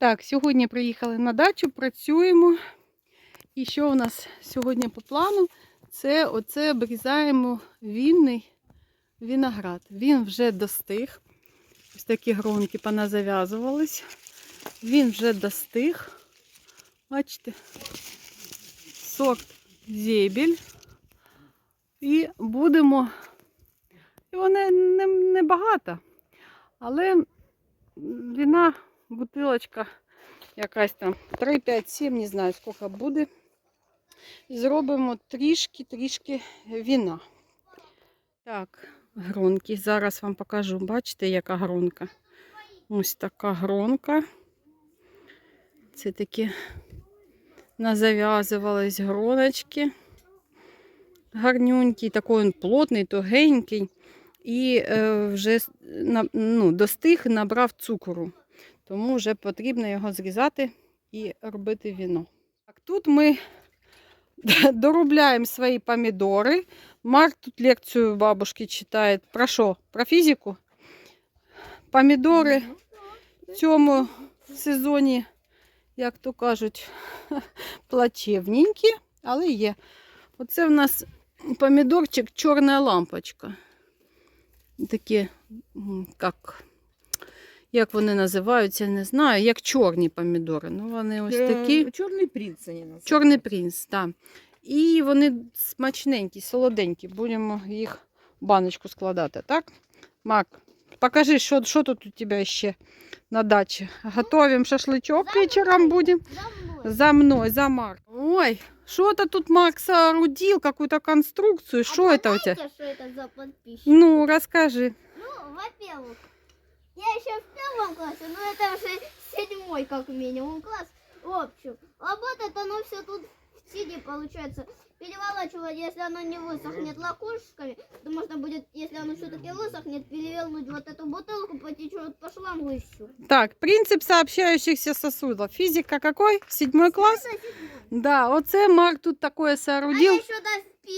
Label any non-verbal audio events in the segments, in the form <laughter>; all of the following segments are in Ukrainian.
Так, сьогодні приїхали на дачу, працюємо. І що у нас сьогодні по плану? Це оце обрізаємо вінний виноград. Він вже достиг. Ось такі гронки поназав'язувались. Він вже достиг. Бачите, сорт зебіль. І будемо. І вони не, не багато, але вина, бутилочка якась там 3, 5, 7, не знаю, скільки буде. Зробимо трішки-трішки віна. Так, гронки. Зараз вам покажу. Бачите, яка гронка? Ось така гронка. Це такі назав'язувались гроночки. Гарнюнький, такий він плотний, тугенький. І е, вже ну, достиг, набрав цукру. Тому вже потрібно його зрізати і робити віно. Так, тут ми <laughs> доробляємо свої помідори. Марк тут лекцію бабушки читає. Про що? Про фізику? Помідори в цьому сезоні, як то кажуть, <laughs> плачевненькі, але є. Оце в нас помідорчик чорна лампочка. Такі, як, як вони називаються, не знаю, як чорні помідори. Ну, вони ось такі. Чорний принц вони називають. Чорний принц, так. І вони смачненькі, солоденькі. Будемо їх в баночку складати, так? Мак, покажи, що, що тут у тебе ще на дачі. Готовим шашличок вечором будемо. За мною, за Марк. Ой, что-то тут Марк соорудил, какую-то конструкцию. Что это у тебя? Знаете, что это за подписчик? Ну, расскажи. Ну, во-первых, я еще в первом классе, но это уже седьмой как минимум класс. В общем, работает оно все тут в сиде, получается. Переворачивать, если оно не высохнет лакушками, то можно будет, если оно все-таки высохнет, перевернуть вот эту бутылку, потечет по шлангу и все. Так, принцип сообщающихся сосудов. Физика какой? Седьмой класс? Да, оце Марк тут такое А я соорудил. еще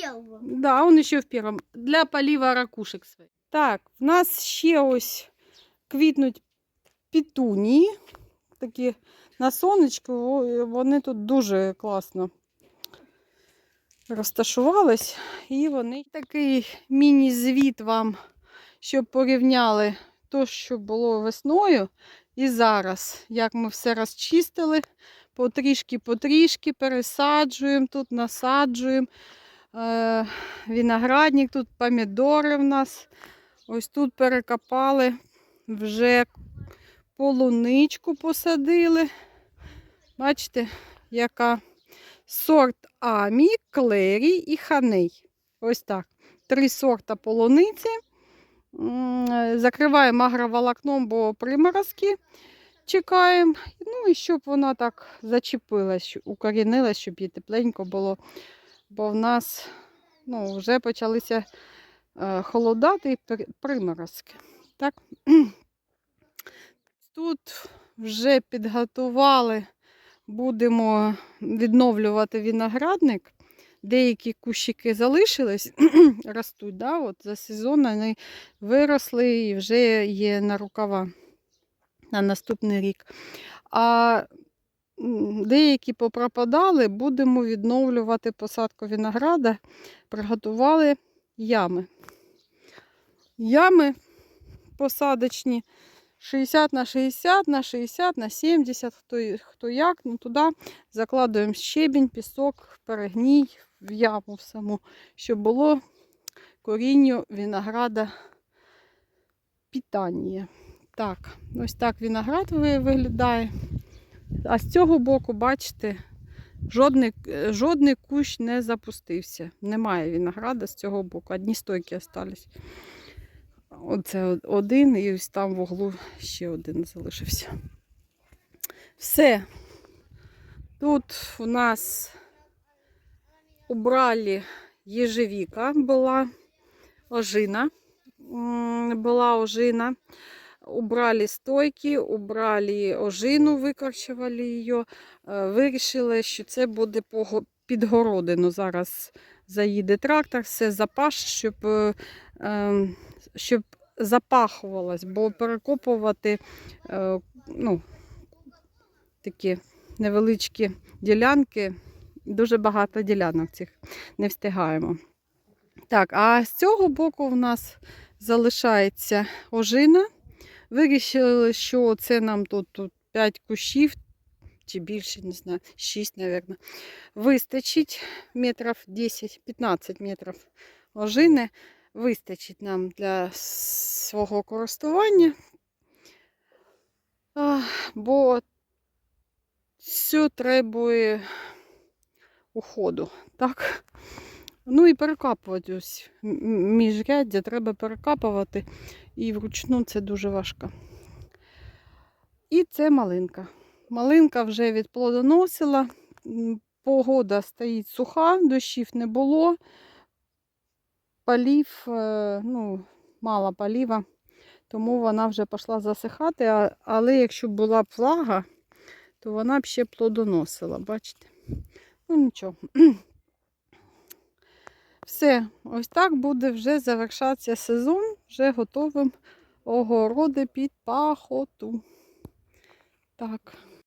первого. Да, он еще в первом. Для полива ракушек своїх. Так, в нас ще ось квітнуть петунії. Такі на сонечку, вони тут дуже класно розташувались. І вони такий міні-звіт вам, щоб порівняли то, що було весною, і зараз, як ми все розчистили, потрішки-потрішки пересаджуємо тут, насаджуємо. Е, виноградник, тут помідори в нас. Ось тут перекопали, вже полуничку посадили. Бачите, яка сорт Амі, Клері і Ханей. Ось так. Три сорта полуниці. Закриваємо агроволокном, бо приморозки чекаємо. Ну і щоб вона так зачепилась, укорінилась, щоб їй тепленько було бо в нас ну, вже почалися е, холодати приморозки. Так? <clears throat> Тут вже підготували, будемо відновлювати виноградник. Деякі кущики залишились, <clears throat> ростуть, да? От за сезон вони виросли і вже є на рукава на наступний рік. А деякі попропадали, будемо відновлювати посадку винограда. Приготували ями. Ями посадочні 60 на 60 на 60 на 70, хто, хто як. Ну, туди закладуємо щебінь, пісок, перегній в яму в саму, щоб було корінню винограда питання. Так, ось так виноград виглядає. А з цього боку, бачите, жодний, жодний кущ не запустився. Немає винограда з цього боку. Одні стойки остались. Оце один, і ось там в углу ще один залишився. Все. Тут у нас убрали ежевика була, ожина. Була ожина. Убрали стойки, убрали ожину, викорчували її. Е, Вирішили, що це буде під городину. Зараз заїде трактор, все запаш, щоб, е, ем, щоб запахувалось, бо перекопувати е, ну, такі невеличкі ділянки. Дуже багато ділянок цих не встигаємо. Так, а з цього боку в нас залишається ожина. Вирішили, що це нам тут, тут 5 кущів, чи більше, не знаю, 6, мабуть. Вистачить метрів 10-15 метрів ожини. Вистачить нам для свого користування. Бо все требує уходу. Так? Ну і перекапувати ось міжряддя треба перекапувати. І вручну це дуже важко. І це малинка. Малинка вже відплодоносила. Погода стоїть суха, дощів не було. Полів, е, ну, мало поліва, тому вона вже пішла засихати. Але якщо була б влага, то вона б ще плодоносила, бачите? Ну нічого. <clears throat> Все, ось так буде вже завершатися сезон, вже готовим огороди під пахоту. Так.